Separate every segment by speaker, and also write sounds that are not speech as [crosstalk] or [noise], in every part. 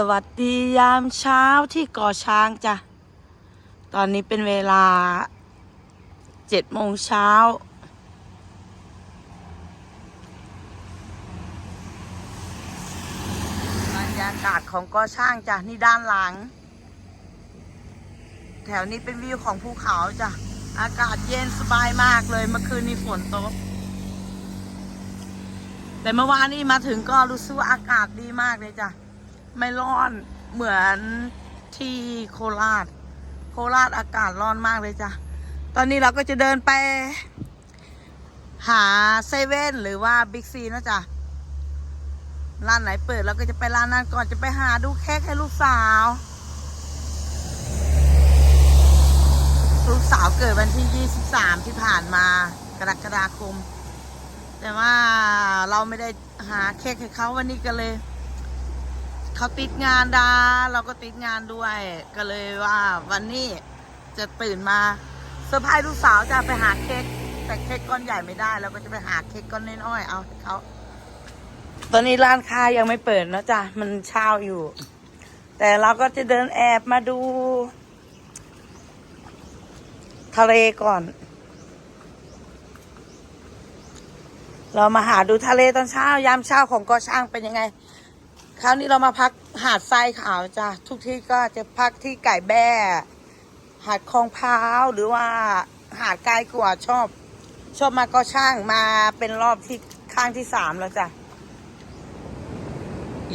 Speaker 1: สวัสดียามเช้าที่ก่อช้างจ้ะ ตอนนี้เป็นเวลาเจ็ดโมงเช้า บรรยากาศของก่อช้างจ้ะ นี่ด้านหลัง แถวนี้เป็นวิวของภูเขาจ้ะ อากาศเย็นสบายมากเลย เมื่อคืนนี้ฝนตก แต่เมื่อวานนี้มาถึงก็รู้สึกว่าอากาศดีมากเลยจ้ะ ไม่ร้อนเหมือนที่โคราช โคราชอากาศร้อนมากเลยจ้ะ ตอนนี้เราก็จะเดินไป หาเซเว่นหรือว่าบิ๊กซีนะจ๊ะ ร้านไหนเปิดเราก็จะไปร้านนั้นก่อนจะไปหาดูเค้กให้ลูกสาว ลูกสาวเกิดวันที่ 23 ที่ผ่านมากรกฎาคม แต่ว่าเราไม่ได้หาเค้กให้เขาวันนี้ก็เลย เขาติดงานดาเราก็ติดงานด้วย ก็เลยว่าวันนี้จะตื่นมาเซอร์ไพรส์ลูกสาวจะไปหาเค้กแต่เค้กก้อนใหญ่ไม่ได้เราก็จะไปหาเค้กก้อนน้อยๆเอาให้เขาตอนนี้ร้านค้ายังไม่เปิดนะจ๊ะมันเช่าอยู่ แต่เราก็จะเดินแอบมาดู ทะเลก่อน เรามาหาดูทะเลตอนเช้ายามเช้าของกอช่างเป็นยังไง คราวนี้เรามาพักหาดทรายขาวจ้ะทุกที่ก็จะพักที่ไก่แบ้หาดคลองพร้าวหรือว่าหาดไกลกว่าชอบ ชอบมาก็ช่างมาเป็นรอบที่ข้างที่สามแล้วจ้ะ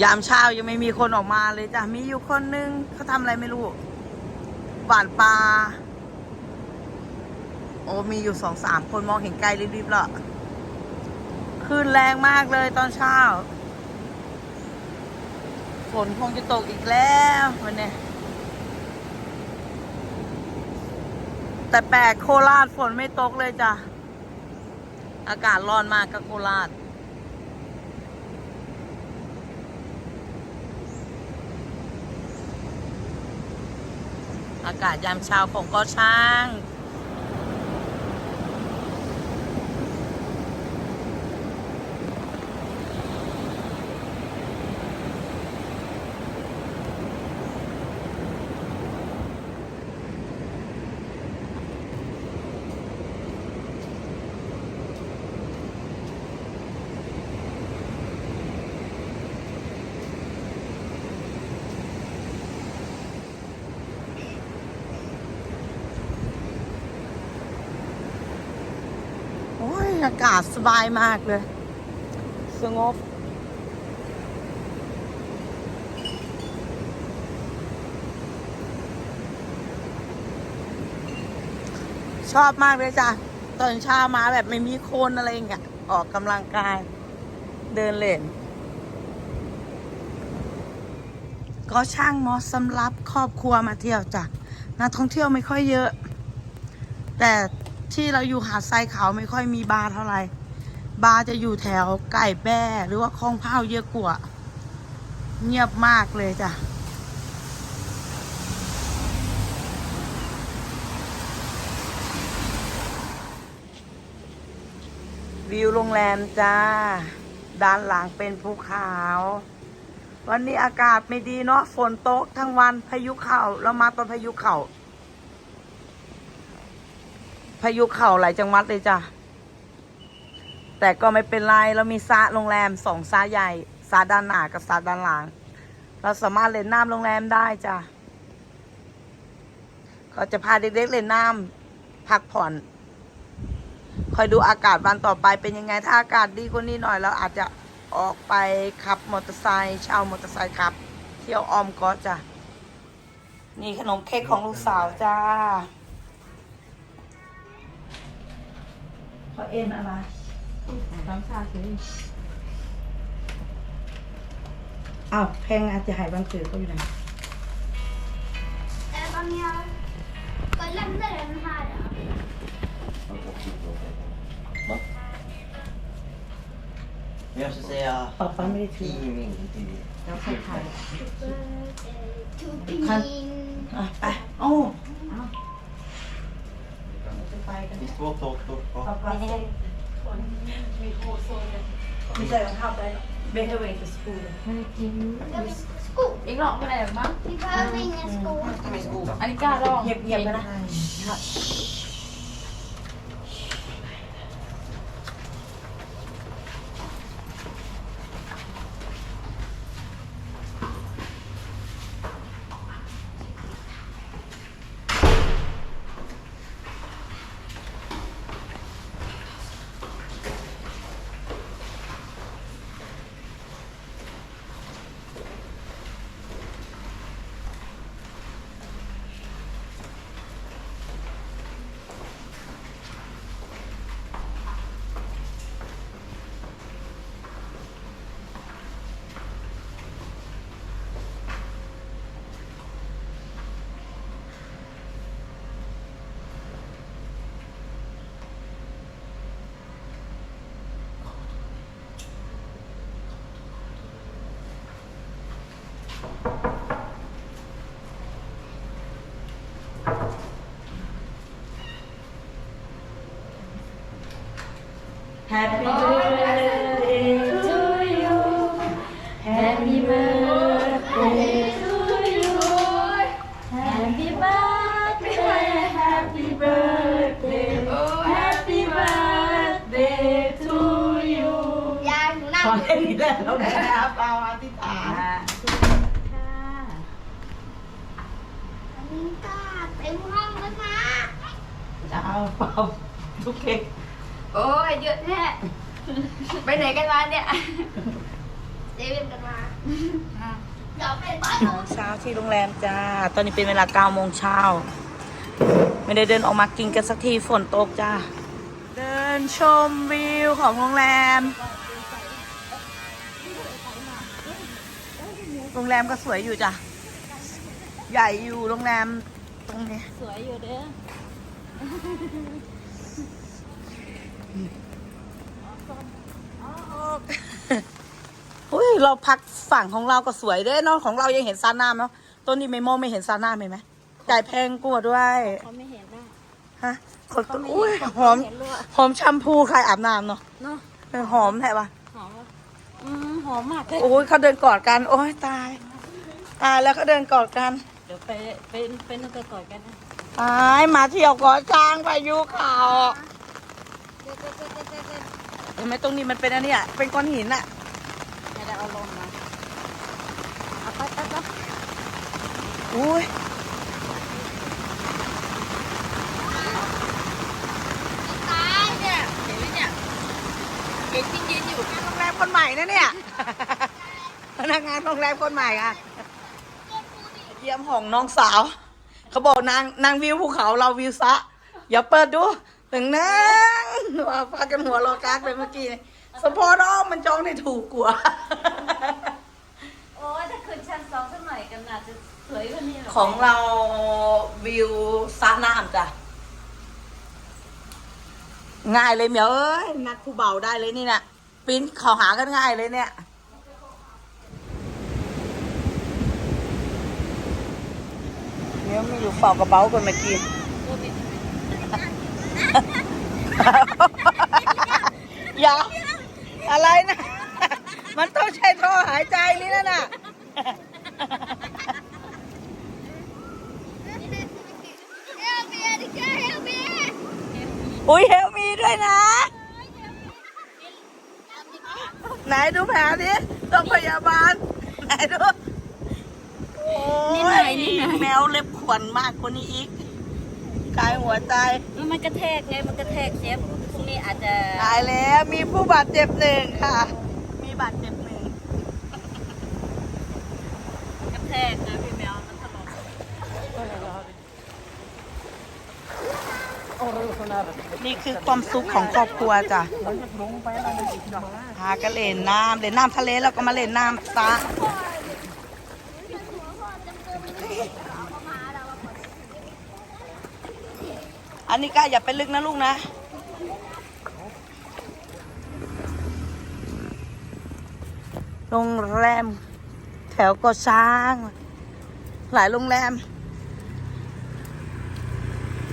Speaker 1: ยามเช้ายังไม่มีคนออกมาเลยจ้ะมีอยู่คนนึงเขาทำอะไรไม่รู้หวานปลาโอ้มีอยู่สองสามคนมองเห็นไกลรีบๆแล้วคลื่นแรงมากเลยตอนเช้า ฝนคงจะตกอีกแล้ววันนี้แต่แปลกโคราชฝนไม่ตกเลยจ้ะ อากาศร้อนมากกับโคราชอากาศยามเช้าของก็ช้าง โอ้ยอากาศสบายมากเลย สงบ ชอบมากเลยจ้ะ ตอนเช้ามาแบบไม่มีคนอะไรอย่างเงี้ย ออกกำลังกาย เดินเล่น ก็ช่างเหมาะสำหรับครอบครัวมาเที่ยวจ้ะนักท่องเที่ยวไม่ค่อยเยอะ แต่ ที่เราอยู่หาดทรายขาวไม่ค่อยมีบาร์เท่าไหร่บาร์จะอยู่แถวไก่แบ้หรือว่าคลองเผาเยอะกว่าเงียบมากเลยจ้ะวิวโรงแรมจ้า ด้านหลังเป็นภูเขา วันนี้อากาศไม่ดีเนาะ ฝนตกทั้งวันพายุเข้า เรามาตอนพายุเข้า พายุเข่าหลายจังหวัดเลยจ้ะ แต่ก็ไม่เป็นไร เรามีซาโรงแรมสองซาใหญ่ซาด้านหน้ากับซาด้านหลัง เราสามารถเล่นน้ำโรงแรมได้จ้ะเขาจะพาเด็กๆเล่นน้ำพักผ่อน คอยดูอากาศวันต่อไปเป็นยังไง ถ้าอากาศดีกว่านี้หน่อยเราอาจจะออกไปขับมอเตอร์ไซค์เช่ามอเตอร์ไซค์ขับ เที่ยวออมก็จ้ะ นี่ขนมเค้กของลูกสาวจ้า เขาเอ็นอะไรน้ำชาคืออ้าวแพงอาจจะหายบางเกิดเขาอยู่ไหน
Speaker 2: Även om jag, jag lämnar den här.
Speaker 3: Va? Men jag ska säga
Speaker 1: ป๊าป๊าไม่ได้ถือ
Speaker 3: Timing till
Speaker 1: แล้วใครถ่าย
Speaker 2: To
Speaker 1: Kan-
Speaker 2: min...
Speaker 1: อะไปโอ้ ไปกัน
Speaker 3: Visst var torrt torrt
Speaker 1: ป๊า
Speaker 3: va?
Speaker 1: ป๊าไม่ได้คนมีโคโซนเลยไม่ใช่รองเท้าไปเบเทเวย์สกูล
Speaker 2: Jag vill sko.
Speaker 4: อีกรอบก็ได้หรือมั้ง
Speaker 2: People having a school.
Speaker 4: อันนี้กล้ารอบ
Speaker 1: เงียบเงียบๆกันนะ Happy birthday to you Happy birthday to you Happy birthday Happy birthday Happy birthday to you
Speaker 2: ยายหนูนั่ง
Speaker 1: ขอให้ดีแล้วนะครับเอาอธิษฐาน
Speaker 2: อันนี้ก็เต็มห้องแล้วนะ
Speaker 1: จะเอาเป่าทุกเค้ก [laughs] [laughs]
Speaker 4: โอ้ยเยอะแน่ไปไหนกันมาเนี่ย
Speaker 2: เดวิดกันมาเดี๋ยวไปบ้าน
Speaker 1: โมงเช้าที่โรงแรมจ้า ตอนนี้เป็นเวลา9โมงเช้า ไม่ได้เดินออกมากินกันสักทีฝนตกจ้า เดินชมวิวของโรงแรม โรงแรมก็สวยอยู่จ้ะ ใหญ่อยู่โรงแรมตรงนี้
Speaker 4: สวยอยู่เด้อ
Speaker 1: อุ้ยเราพักฝั่งของเราก็สวยเด้เนาะของเรายังเห็นซาน้ำเนาะต้นนี้ไม่โมไม่เห็นซาน้ำเห็นไหมจ่ายแพงกว่าด้วย
Speaker 4: เขาไม่เห็นได้
Speaker 1: ฮะคนต้นอุ้ยหอม
Speaker 4: เห็นด้วย
Speaker 1: หอมแชมพูใครอาบน้ำเนาะ
Speaker 4: เนาะ
Speaker 1: เออหอมแท้ปะ
Speaker 4: หอมอะอืมหอมมากเลย
Speaker 1: โอ้ยเขาเดินกอดกัน โอ้ยตายตายแล้วเขาเดินกอดกัน
Speaker 4: เดี๋ยวไปเป็นเป็นนักต่อยกันนะ
Speaker 1: ตายมาเที่ยวก่อช้างพายุเข่าว เห็นไหมตรงนี้มันเป็นอันเนี้ยเป็นก้อนหินอะ
Speaker 4: จะได้เอาลงมาเอาไปไปไป
Speaker 1: อุ้ย
Speaker 2: ตายเนี่ย
Speaker 4: เห็นไหมเนี่ยเห็นที่ยืนอยู่
Speaker 1: โรงแรมคนใหม่นะเนี่ย พนักงานโรงแรมคนใหม่อะเยี่ยมของน้องสาว เขาบอกนางนางวิวภูเขาเราวิวซะอย่าเปิดดู ถึงนั่งว่า พากันหัวเรอกากเลยเมื่อกี้สปอร์ตอมันจองได้ถูกกว่า
Speaker 4: โอ้ยถ้าขึ้นชั้นสองสักหน่อยกันอาจจะสวยกว่านี้หร
Speaker 1: ของเราวิวซะน้ำจ้ะ ง่ายเลยเหมียวเอ้ยนัดผู้เบาได้เลยนี่นะปิ้นเขาหากันง่ายเลยเนี่ย เดี๋ยวมีอยู่เป่ากระเป๋าคนเมื่อกี้อย่าอะไรนะ มันต้องใช้ท่อหายใจนี่นะน่ะ
Speaker 2: เฮลเมียดิเจ้าเฮลเมีย
Speaker 1: อุ้ยเฮลมีด้วยนะ ไหนดูแผลดิต้องพยาบาล ไหนดู โอ้ยแมวเล็บขวนมากกว่านี้อีก กายหัวใจ
Speaker 4: แล้วมันกระแทกไงมันกระแทกเจ็บนี่อาจจะ
Speaker 1: ตายแล้วมีผู้บาดเจ็บหนึ่งค่ะ มีบาดเจ็บหนึ่ง
Speaker 4: กระแทกนะพี่แมวมันถลอก
Speaker 1: นี่คือความสุขของครอบครัวจ้ะพากันเล่นน้ำเล่นน้ำทะเลแล้วก็มาเล่นน้ำซะ อันนี้ก็อย่าไปลึกนะลูกนะ โรงแรม แถวก่อช้าง หลายโรงแรม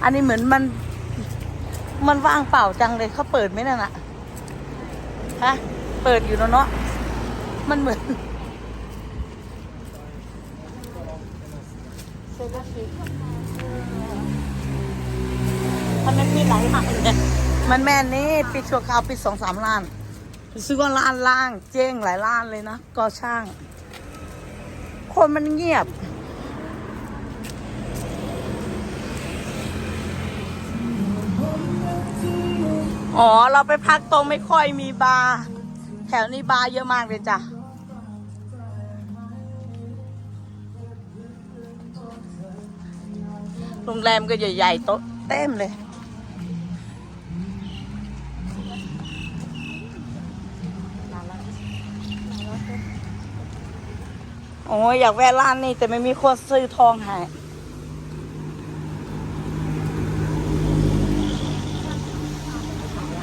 Speaker 1: อันนี้เหมือนมัน มันว่างเปล่าจังเลยเขาเปิดไหมนั่นอะฮะ เปิดอยู่เนาะ มันเหมือนซื้อก็ซื้อ มันไม่ปิดหลายล้าเลยมันแม่นนี่ปิดชั่วคราวปิดสองสามล้าน ซื้อก็ล้านล่าง เจ๊งหลายล้านเลยนะก่อช่าง คนมันเงียบ อ๋อ เราไปพักตรงไม่ค่อยมีบาร์แถวนี้บาร์เยอะมากเลยจ้ะโรงแรมก็ใหญ่ๆโต๊ะเต็มเลย โอ้ยอยากแวะร้านนี้แต่ไม่มีคนซื้อทองให้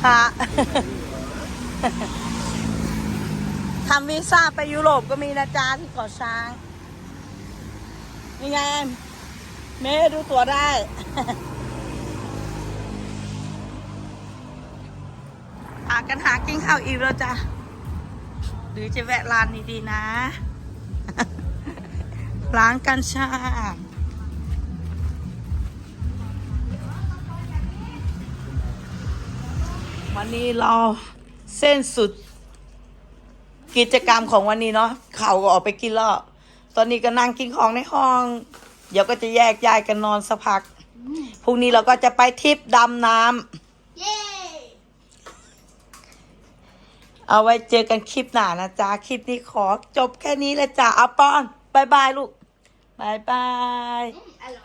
Speaker 1: ค่ะทำวีซ่าไปยุโรปก็มีนะจ๊ะที่เกาะช้าง นี่ไง เมดูตัวได้ หากันหากินข้าวอีกแล้วจ้ะ หรือจะแวะร้านนี้ดีนะ ร้านกัญชาวันนี้เราเส้นสุด กิจกรรมของวันนี้เนาะเขาก็ออกไปกินแล้วตอนนี้ก็นั่งกินของในห้อง เดี๋ยวก็จะแยกย้ายกันนอนสักพักพรุ่งนี้เราก็จะไปทริปดำน้ำ
Speaker 2: เย้
Speaker 1: เอาไว้เจอกันคลิปหน้านะจ๊ะ คลิปนี้ขอจบแค่นี้เลยจ้ะเอาปอนบายบายลูกบายบาย
Speaker 2: อร่อย